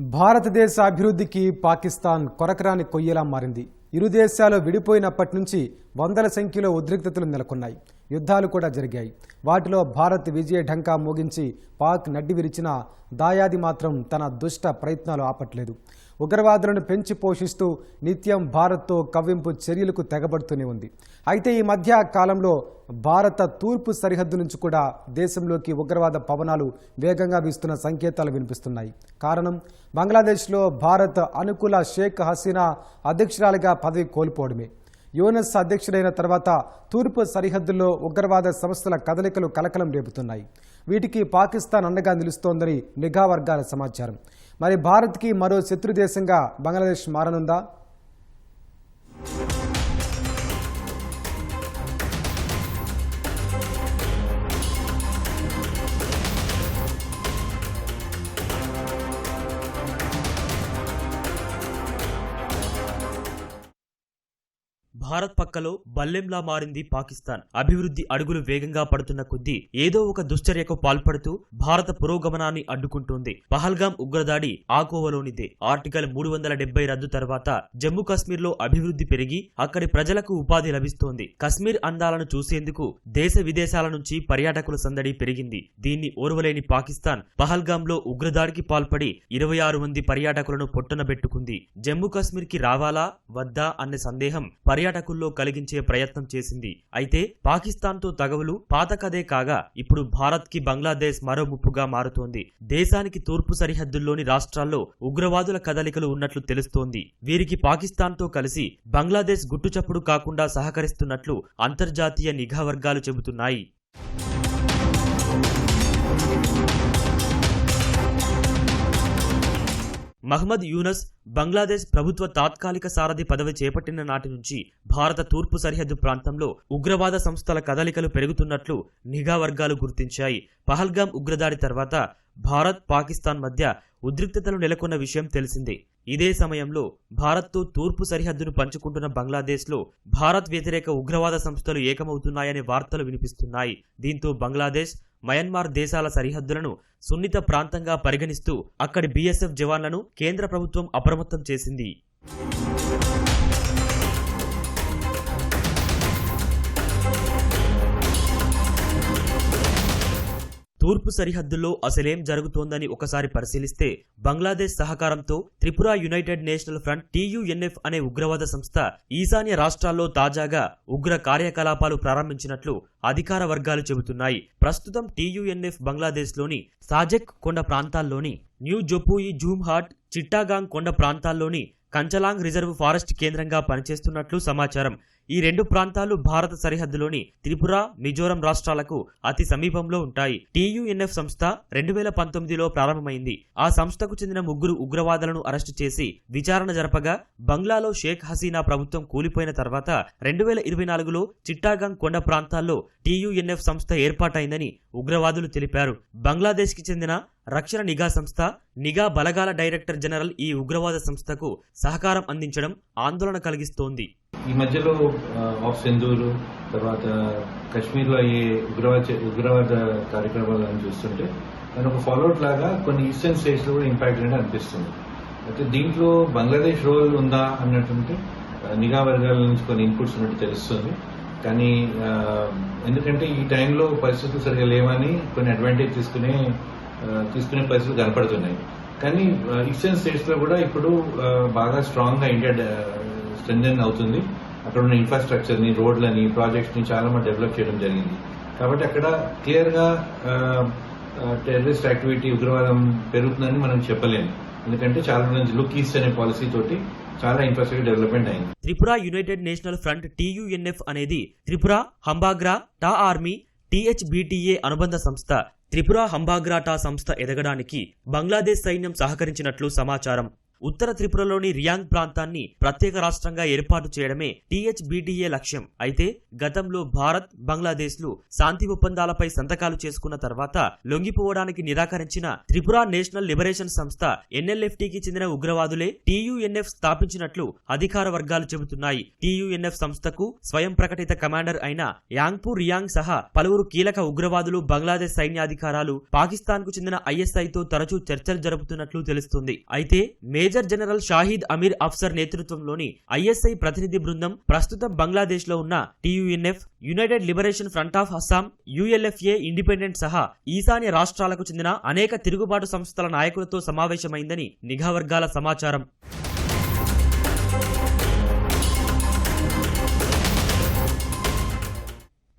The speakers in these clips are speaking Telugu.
భారతదేశ అభివృద్ధికి పాకిస్తాన్ కొరకరాని కొయ్యలా మారింది. ఇరు దేశాలు విడిపోయినప్పటి నుంచి వందల సంఖ్యలో ఉద్రిక్తతలు నెలకొన్నాయి. యుద్ధాలు కూడా జరిగాయి. వాటిలో భారత్ విజయ ఢంకా మోగించి పాక్ నడ్డి విరిచిన దాయాది మాత్రం తన దుష్ట ప్రయత్నాలు ఆపట్లేదు. ఉగ్రవాదులను పెంచి పోషిస్తూ నిత్యం భారత్తో కవ్వింపు చర్యలకు తెగబడుతూనే ఉంది. అయితే ఈ మధ్య కాలంలో భారత తూర్పు సరిహద్దు నుంచి కూడా దేశంలోకి ఉగ్రవాద పవనాలు వేగంగా వీస్తున్న సంకేతాలు వినిపిస్తున్నాయి. కారణం బంగ్లాదేశ్లో భారత్ అనుకూల షేక్ హసీనా అధ్యక్షురాలిగా పదవి కోల్పోవడమే. యూనస్ అధ్యక్షుడైన తర్వాత తూర్పు సరిహద్దుల్లో ఉగ్రవాద సంస్థల కదలికలు కలకలం రేపుతున్నాయి. వీటికి పాకిస్తాన్ అండగా నిలుస్తోందని నిఘా వర్గాల సమాచారం. మరి భారత్కి మరో శత్రు దేశంగా బంగ్లాదేశ్ మారనుందా? భారత్ పక్కలో బల్లెంలా మారింది పాకిస్తాన్. అభివృద్ధి అడుగులు వేగంగా పడుతున్న కొద్దీ ఏదో ఒక దుశ్చర్యకు పాల్పడుతూ భారత పురోగమనాన్ని అడ్డుకుంటోంది. పహల్గాం ఉగ్రదాడి ఆ కోవలోనిదే ఆర్టికల్ మూడు వందల డెబ్బై రద్దు తర్వాత జమ్మూ కశ్మీర్లో అభివృద్ధి పెరిగి అక్కడి ప్రజలకు ఉపాధి లభిస్తోంది. కశ్మీర్ అందాలను చూసేందుకు దేశ విదేశాల నుంచి పర్యాటకుల సందడి పెరిగింది. దీన్ని ఓర్వలేని పాకిస్తాన్ పహల్గాంలో ఉగ్రదాడికి పాల్పడి ఇరవై ఆరు మంది పర్యాటకులను పొట్టనబెట్టుకుంది జమ్మూ కశ్మీర్కి రావాలా వద్దా అనే సందేహం పర్యాటకుల్లో కలిగించే ప్రయత్నం చేసింది. అయితే పాకిస్తాన్తో తగవులు పాత కథే కాగా ఇప్పుడు భారత్కి బంగ్లాదేశ్ మరో ముప్పుగా మారుతోంది. దేశానికి తూర్పు సరిహద్దుల్లోని రాష్ట్రాల్లో ఉగ్రవాదుల కదలికలు ఉన్నట్లు తెలుస్తోంది. వీరికి పాకిస్తాన్తో కలిసి బంగ్లాదేశ్ గుట్టుచప్పుడు కాకుండా సహకరిస్తున్నట్లు అంతర్జాతీయ నిఘా వర్గాలు చెబుతున్నాయి. మహ్మద్ యూనస్ బంగ్లాదేశ్ ప్రభుత్వ తాత్కాలిక సారథి పదవి చేపట్టిన నాటి నుంచి భారత తూర్పు సరిహద్దు ప్రాంతంలో ఉగ్రవాద సంస్థల కదలికలు పెరుగుతున్నట్లు నిఘా వర్గాలు గుర్తించాయి. పహల్గాం ఉగ్రదాడి తర్వాత భారత్ పాకిస్తాన్ మధ్య ఉద్రిక్తతలు నెలకొన్న విషయం తెలిసిందే. ఇదే సమయంలో భారత్తో తూర్పు సరిహద్దును పంచుకుంటున్న బంగ్లాదేశ్లో భారత్ వ్యతిరేక ఉగ్రవాద సంస్థలు ఏకమవుతున్నాయనే వార్తలు వినిపిస్తున్నాయి. దీంతో బంగ్లాదేశ్ మయన్మార్ దేశాల సరిహద్దులను సున్నిత ప్రాంతంగా పరిగణిస్తూ అక్కడి బీఎస్ఎఫ్ జవాన్లను కేంద్ర ప్రభుత్వం అప్రమత్తం చేసింది. తూర్పు సరిహద్దుల్లో అసలేం జరుగుతోందని ఒకసారి పరిశీలిస్తే బంగ్లాదేశ్ సహకారంతో Tripura United National Front TUNF అనే ఉగ్రవాద సంస్థ ఈశాన్య రాష్ట్రాల్లో తాజాగా ఉగ్ర కార్యకలాపాలు ప్రారంభించినట్లు అధికార వర్గాలు చెబుతున్నాయి. ప్రస్తుతం టీయుఎన్ఎఫ్ బంగ్లాదేశ్లోని సాజెక్ కొండ ప్రాంతాల్లోని న్యూ జొపూయి జూమ్ హాట్ చిట్టాగాంగ్ కొండ ప్రాంతాల్లోని కంచలాంగ్ రిజర్వ్ ఫారెస్ట్ కేంద్రంగా పనిచేస్తున్నట్లు సమాచారం. ఈ రెండు ప్రాంతాలు భారత సరిహద్దులోని త్రిపుర మిజోరం రాష్ట్రాలకు అతి సమీపంలో ఉంటాయి. టీయుఎన్ఎఫ్ సంస్థ రెండు వేల పంతొమ్మిదిలో ప్రారంభమైంది. ఆ సంస్థకు చెందిన ముగ్గురు ఉగ్రవాదులను అరెస్టు చేసి విచారణ జరపగా బంగ్లాలో షేక్ హసీనా ప్రభుత్వం కూలిపోయిన తర్వాత రెండు వేల ఇరవై నాలుగులో చిట్టాగంగ్ కొండ ప్రాంతాల్లో టీయుఎన్ఎఫ్ సంస్థ ఏర్పాటైందని ఉగ్రవాదులు తెలిపారు. బంగ్లాదేశ్కి చెందిన రక్షణ నిఘా సంస్థ నిఘా బలగాల డైరెక్టర్ జనరల్ ఈ ఉగ్రవాద సంస్థకు సహకారం అందించడం ఆందోళన కలిగిస్తోంది. ఈ మధ్యలో ఆఫ్ సింధూరు తర్వాత కశ్మీర్లో అయ్యే ఉగ్రవాద ఉగ్రవాద కార్యక్రమాలను చూస్తుంటే దాని ఒక ఫాలోఅవుట్ లాగా కొన్ని ఈస్టర్న్ స్టేట్స్లో కూడా ఇంపాక్ట్ అనేది అనిపిస్తుంది. అయితే దీంట్లో బంగ్లాదేశ్ రోల్ ఉందా అన్నట్టుంటే నిఘా వర్గాల నుంచి కొన్ని ఇన్పుట్స్ ఉన్నట్టు తెలుస్తుంది. కానీ ఎందుకంటే ఈ టైంలో పరిస్థితులు సరిగా లేవని కొన్ని అడ్వాంటేజ్ తీసుకునే తీసుకునే పరిస్థితులు కనపడుతున్నాయి. కానీ ఈస్టర్న్ స్టేట్స్లో కూడా ఇప్పుడు బాగా స్ట్రాంగ్గా ఇండియా స్ట్రెంగ్ అవుతుంది. అక్కడ ఉన్న ఇన్ఫ్రాస్ట్రక్చర్ని రోడ్లని ప్రాజెక్ట్స్ని చాలా మంది డెవలప్ చేయడం జరిగింది. కాబట్టి అక్కడ క్లియర్గా టెర్రరిస్ట్ యాక్టివిటీ ఉగ్రవాదం పెరుగుతుందని మనం చెప్పలేము ఎందుకంటే చాలా మంది లుక్ ఈస్ట్ అనే పాలసీ తోటి చాలా ఇన్ఫ్రాస్ట్రక్చర్ డెవలప్మెంట్ అయింది. Tripura United National Front TUNF అనేది త్రిపుర హంబాగ్రా టా ఆర్మీ టీహెచ్బిటిఏ అనుబంధ సంస్థ. త్రిపుర హంబాగ్రాటా సంస్థ ఎదగడానికి బంగ్లాదేశ్ సైన్యం సహకరించినట్లు సమాచారం. ఉత్తర త్రిపురలోని రియాంగ్ ప్రాంతాన్ని ప్రత్యేక రాష్ట్రంగా ఏర్పాటు చేయడమే టీహెచ్బీటీఏ లక్ష్యం. అయితే గతంలో భారత్ బంగ్లాదేశ్లు శాంతి ఒప్పందాలపై సంతకాలు చేసుకున్న తర్వాత లొంగిపోవడానికి నిరాకరించిన త్రిపుర నేషనల్ లిబరేషన్ సంస్థ ఎన్ఎల్ఎఫ్టీకి చెందిన ఉగ్రవాదులే టీయుఎన్ఎఫ్ స్థాపించినట్లు అధికార వర్గాలు చెబుతున్నాయి. టీయుఎన్ఎఫ్ సంస్థకు స్వయం ప్రకటిత కమాండర్ అయిన యాంగ్పూర్ రియాంగ్ సహా పలువురు కీలక ఉగ్రవాదులు బంగ్లాదేశ్ సైన్యాధికారాలు పాకిస్తాన్కు చెందిన ఐఎస్ఐతో తరచూ చర్చలు జరుపుతున్నట్లు తెలుస్తుంది. అయితే మే మేజర్ జనరల్ షాహీద్ అమీర్ అఫ్సర్ నేతృత్వంలోని ఐఎస్ఐ ప్రతినిధి బృందం ప్రస్తుతం బంగ్లాదేశ్లో ఉన్న TUNF United Liberation Front of Assam ULFA Independent సహా ఈశాన్య రాష్ట్రాలకు చెందిన అనేక తిరుగుబాటు సంస్థల నాయకులతో సమావేశమైందని నిఘా వర్గాల సమాచారం.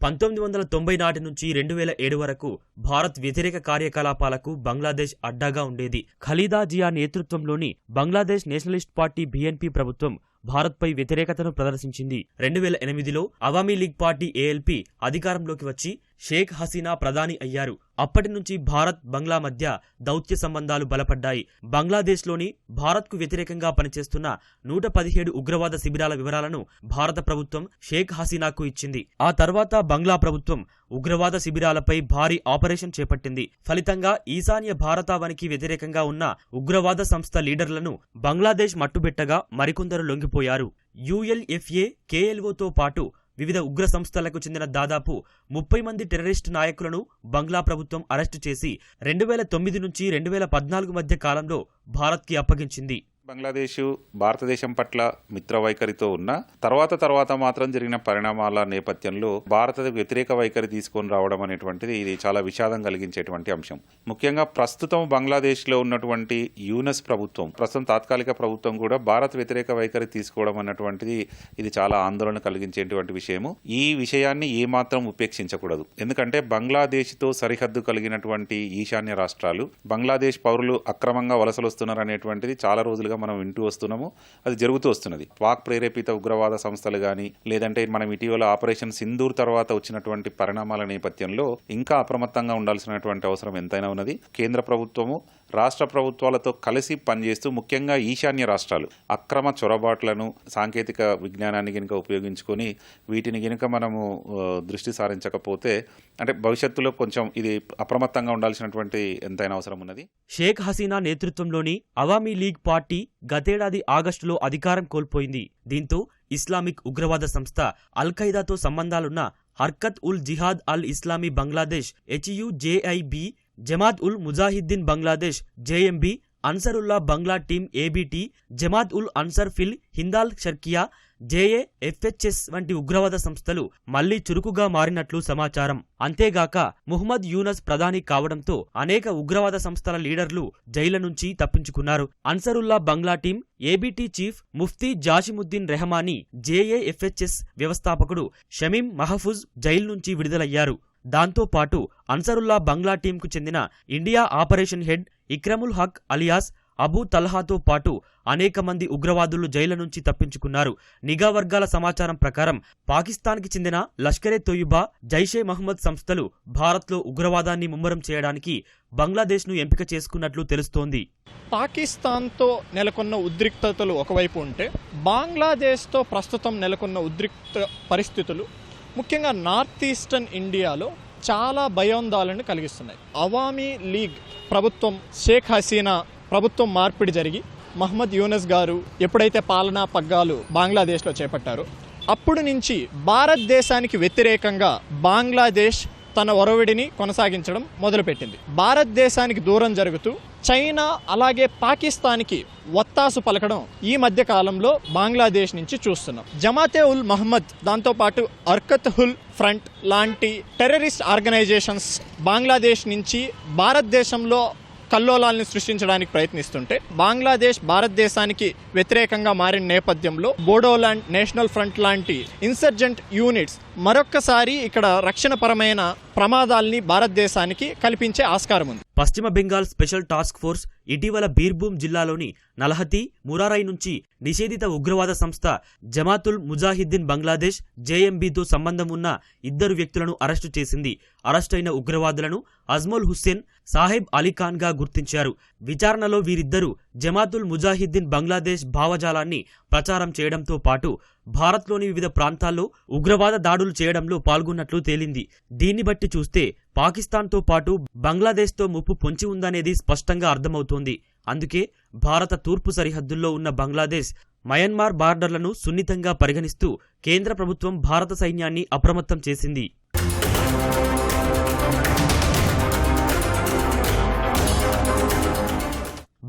పంతొమ్మిది వందల తొంభై నాటి నుంచి రెండు వేల ఏడు వరకు భారత్ వ్యతిరేక కార్యకలాపాలకు బంగ్లాదేశ్ అడ్డాగా ఉండేది. ఖలీదా జియా నేతృత్వంలోని బంగ్లాదేశ్ నేషనలిస్ట్ పార్టీ బీఎన్పీ ప్రభుత్వం భారత్పై వ్యతిరేకతను ప్రదర్శించింది. రెండు వేల ఎనిమిదిలో అవామీ లీగ్ పార్టీ ఏఎల్పీ అధికారంలోకి వచ్చి షేక్ హసీనా ప్రధాని అయ్యారు. అప్పటి నుంచి భారత్ బంగ్లా మధ్య దౌత్య సంబంధాలు బలపడ్డాయి. బంగ్లాదేశ్లోని భారత్కు వ్యతిరేకంగా పనిచేస్తున్న నూట పదిహేడు ఉగ్రవాద శిబిరాల వివరాలను భారత ప్రభుత్వం షేక్ హసీనాకు ఇచ్చింది. ఆ తర్వాత బంగ్లా ప్రభుత్వం ఉగ్రవాద శిబిరాలపై భారీ ఆపరేషన్ చేపట్టింది. ఫలితంగా ఈశాన్య భారతావనికి వ్యతిరేకంగా ఉన్న ఉగ్రవాద సంస్థ లీడర్లను బంగ్లాదేశ్ మట్టుబెట్టగా మరికొందరు లొంగిపోయారు. యుఎల్ఎఫ్ఏ కేఎల్ఓతో పాటు వివిధ ఉగ్ర సంస్థలకు చెందిన దాదాపు ముప్పై మంది టెర్రరిస్టు నాయకులను బంగ్లా ప్రభుత్వం అరెస్టు చేసి రెండు వేల తొమ్మిది నుంచి రెండు వేల పద్నాలుగు మధ్య కాలంలో భారత్కి అప్పగించింది. బంగ్లాదేశ్ భారతదేశం పట్ల మిత్ర వైఖరితో ఉన్న తర్వాత తర్వాత మాత్రం జరిగిన పరిణామాల నేపథ్యంలో భారత వ్యతిరేక వైఖరి తీసుకొని రావడం అనేటువంటిది ఇది చాలా విషాదం కలిగించేటువంటి అంశం. ముఖ్యంగా ప్రస్తుతం బంగ్లాదేశ్లో ఉన్నటువంటి యూనస్ ప్రభుత్వం ప్రస్తుతం తాత్కాలిక ప్రభుత్వం కూడా భారత వ్యతిరేక వైఖరి తీసుకోవడం అన్నటువంటిది ఇది చాలా ఆందోళన కలిగించేటువంటి విషయము. ఈ విషయాన్ని ఏమాత్రం ఉపేక్షించకూడదు. ఎందుకంటే బంగ్లాదేశ్తో సరిహద్దు కలిగినటువంటి ఈశాన్య రాష్ట్రాలు బంగ్లాదేశ్ పౌరులు అక్రమంగా వలసలు వస్తున్నారు అనేటువంటిది చాలా రోజులుగా మనం వింటూ వస్తున్నాము. అది జరుగుతూ వస్తున్నది. పాక్ ప్రేరేపిత ఉగ్రవాద సంస్థలు కానీ లేదంటే మనం ఇటీవల ఆపరేషన్ సింధూర్ తర్వాత వచ్చినటువంటి పరిణామాల నేపథ్యంలో ఇంకా అప్రమత్తంగా ఉండాల్సినటువంటి అవసరం ఎంతైనా ఉన్నది. కేంద్ర ప్రభుత్వము రాష్ట్ర ప్రభుత్వాలతో కలిసి పనిచేస్తూ ముఖ్యంగా ఈశాన్య రాష్ట్రాలు అక్రమ చొరబాట్లను సాంకేతిక విజ్ఞానాన్ని కనుక ఉపయోగించుకొని వీటిని కనుక మనము దృష్టి సారించకపోతే అంటే భవిష్యత్తులో కొంచెం ఇది అప్రమత్తంగా ఉండాల్సినటువంటి ఎంతైనా అవసరం ఉన్నది. షేక్ హసీనా నేతృత్వంలోని అవామీ లీగ్ పార్టీ గతేడాది ఆగస్టులో అధికారం కోల్పోయింది. దీంతో ఇస్లామిక్ ఉగ్రవాద సంస్థ అల్ ఖైదాతో సంబంధాలున్న Harkat ul Jihad al Islami Bangladesh HUJIB Jamaat ul Mujahideen Bangladesh JMB Ansarullah Bangla Team ABT Jamaat ul Ansar fil Hindal Sharqiya JA FHS వంటి ఉగ్రవాద సంస్థలు మళ్ళీ చురుకుగా మారినట్లు సమాచారం. అంతేగాక ముహమ్మద్ యూనస్ ప్రధాని కావడంతో అనేక ఉగ్రవాద సంస్థల లీడర్లు జైల నుంచి తప్పించుకున్నారు. Ansarullah Bangla Team ABT chief Mufti Jashimuddin Rahmani JAFHS వ్యవస్థాపకుడు షమీం మహఫూజ్ జైలు నుంచి విడుదలయ్యారు. దాంతోపాటు అన్సరుల్లా బంగ్లా టీంకు చెందిన India operation head Ikramul Haq alias Abu తల్హాతో పాటు అనేక మంది ఉగ్రవాదులు జైలు నుంచి తప్పించుకున్నారు. నిఘా వర్గాల సమాచారం ప్రకారం పాకిస్తాన్కి చెందిన లష్కరే తొయ్యబా జైషే మహమ్మద్ సంస్థలు భారత్లో ఉగ్రవాదాన్ని ముమ్మరం చేయడానికి బంగ్లాదేశ్ను ఎంపిక చేసుకున్నట్లు తెలుస్తోంది. పాకిస్తాన్తో నెలకొన్న ఉద్రిక్తతలు ఒకవైపు ఉంటే బంగ్లాదేశ్తో ప్రస్తుతం నెలకొన్న ఉద్రిక్త పరిస్థితులు ముఖ్యంగా నార్త్ ఈస్టర్న్ ఇండియాలో చాలా భయోందాలను కలిగిస్తున్నాయి. అవామీ లీగ్ ప్రభుత్వం షేక్ హసీనా ప్రభుత్వం మార్పిడి జరిగి మహమ్మద్ యూనస్ గారు ఎప్పుడైతే పాలనా పగ్గాలు బంగ్లాదేశ్లో చేపట్టారో అప్పుడు నుంచి భారతదేశానికి వ్యతిరేకంగా బంగ్లాదేశ్ తన ఒరవిడిని కొనసాగించడం మొదలుపెట్టింది. భారతదేశానికి దూరం జరుగుతూ చైనా అలాగే పాకిస్తాన్కి ఒత్తాసు పలకడం ఈ మధ్య కాలంలో బంగ్లాదేశ్ నుంచి చూస్తున్నాం. జమాతే ఉల్ మహమ్మద్ దాంతోపాటు అర్కత్ హుల్ ఫ్రంట్ లాంటి టెర్రరిస్ట్ ఆర్గనైజేషన్స్ బంగ్లాదేశ్ నుంచి భారతదేశంలో కల్లోలాల్ని సృష్టించడానికి ప్రయత్నిస్తుంటే బంగ్లాదేశ్ భారతదేశానికి వ్యతిరేకంగా మారిన నేపథ్యంలో బోడోలాండ్ నేషనల్ ఫ్రంట్ లాంటి ఇన్సర్జెంట్ యూనిట్స్ మరొక్కసారి ఇక్కడ రక్షణపరమైన ప్రమాదాల్ని భారతదేశానికి కల్పించే ఆస్కారం ఉంది. పశ్చిమ బెంగాల్ స్పెషల్ టాస్క్ ఫోర్స్ ఇటీవల బీర్భూమ్ జిల్లాలోని నలహతి మురారై నుంచి నిషేధిత ఉగ్రవాద సంస్థ జమాతుల్ ముజాహిద్దీన్ బంగ్లాదేశ్ జేఎంబీతో సంబంధం ఉన్న ఇద్దరు వ్యక్తులను అరెస్టు చేసింది. అరెస్టైన ఉగ్రవాదులను అజ్మల్ హుస్సేన్ సాహెబ్ అలీఖాన్గా గుర్తించారు. విచారణలో వీరిద్దరూ జమాతుల్ ముజాహిద్దీన్ బంగ్లాదేశ్ భావజాలాన్ని ప్రచారం చేయడంతో పాటు భారత్లోని వివిధ ప్రాంతాల్లో ఉగ్రవాద దాడులు చేయడంలో పాల్గొన్నట్లు తేలింది. దీన్ని బట్టి చూస్తే పాకిస్తాన్తో పాటు బంగ్లాదేశ్తో ముప్పు పొంచి ఉందనేది స్పష్టంగా అర్థమవుతోంది. అందుకే భారత తూర్పు సరిహద్దుల్లో ఉన్న బంగ్లాదేశ్ మయన్మార్ బార్డర్లను సున్నితంగా పరిగణిస్తూ కేంద్ర ప్రభుత్వం భారత సైన్యాన్ని అప్రమత్తం చేసింది.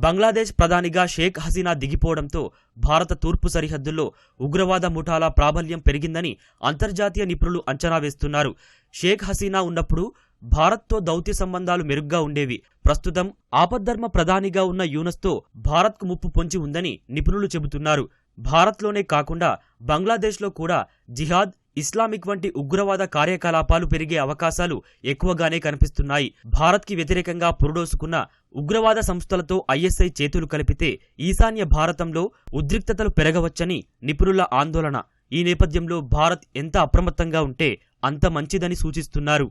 బంగ్లాదేశ్ ప్రధానిగా షేక్ హసీనా దిగిపోవడంతో భారత తూర్పు సరిహద్దుల్లో ఉగ్రవాద ముఠాల ప్రాబల్యం పెరిగిందని అంతర్జాతీయ నిపుణులు అంచనా వేస్తున్నారు. షేక్ హసీనా ఉన్నప్పుడు భారత్తో దౌత్య సంబంధాలు మెరుగ్గా ఉండేవి. ప్రస్తుతం ఆపద్ధర్మ ప్రధానిగా ఉన్న యూనస్తో భారత్కు ముప్పు పొంచి ఉందని నిపుణులు చెబుతున్నారు. భారత్లోనే కాకుండా బంగ్లాదేశ్లో కూడా జిహాద్ ఇస్లామిక్ వంటి ఉగ్రవాద కార్యకలాపాలు పెరిగే అవకాశాలు ఎక్కువగానే కనిపిస్తున్నాయి. భారత్కి వ్యతిరేకంగా పురుడోసుకున్న ఉగ్రవాద సంస్థలతో ఐఎస్ఐ చేతులు కలిపితే ఈశాన్య భారతంలో ఉద్రిక్తతలు పెరగవచ్చని నిపుణుల ఆందోళన. ఈ నేపథ్యంలో భారత్ ఎంత అప్రమత్తంగా ఉంటే అంత మంచిదని సూచిస్తున్నారు.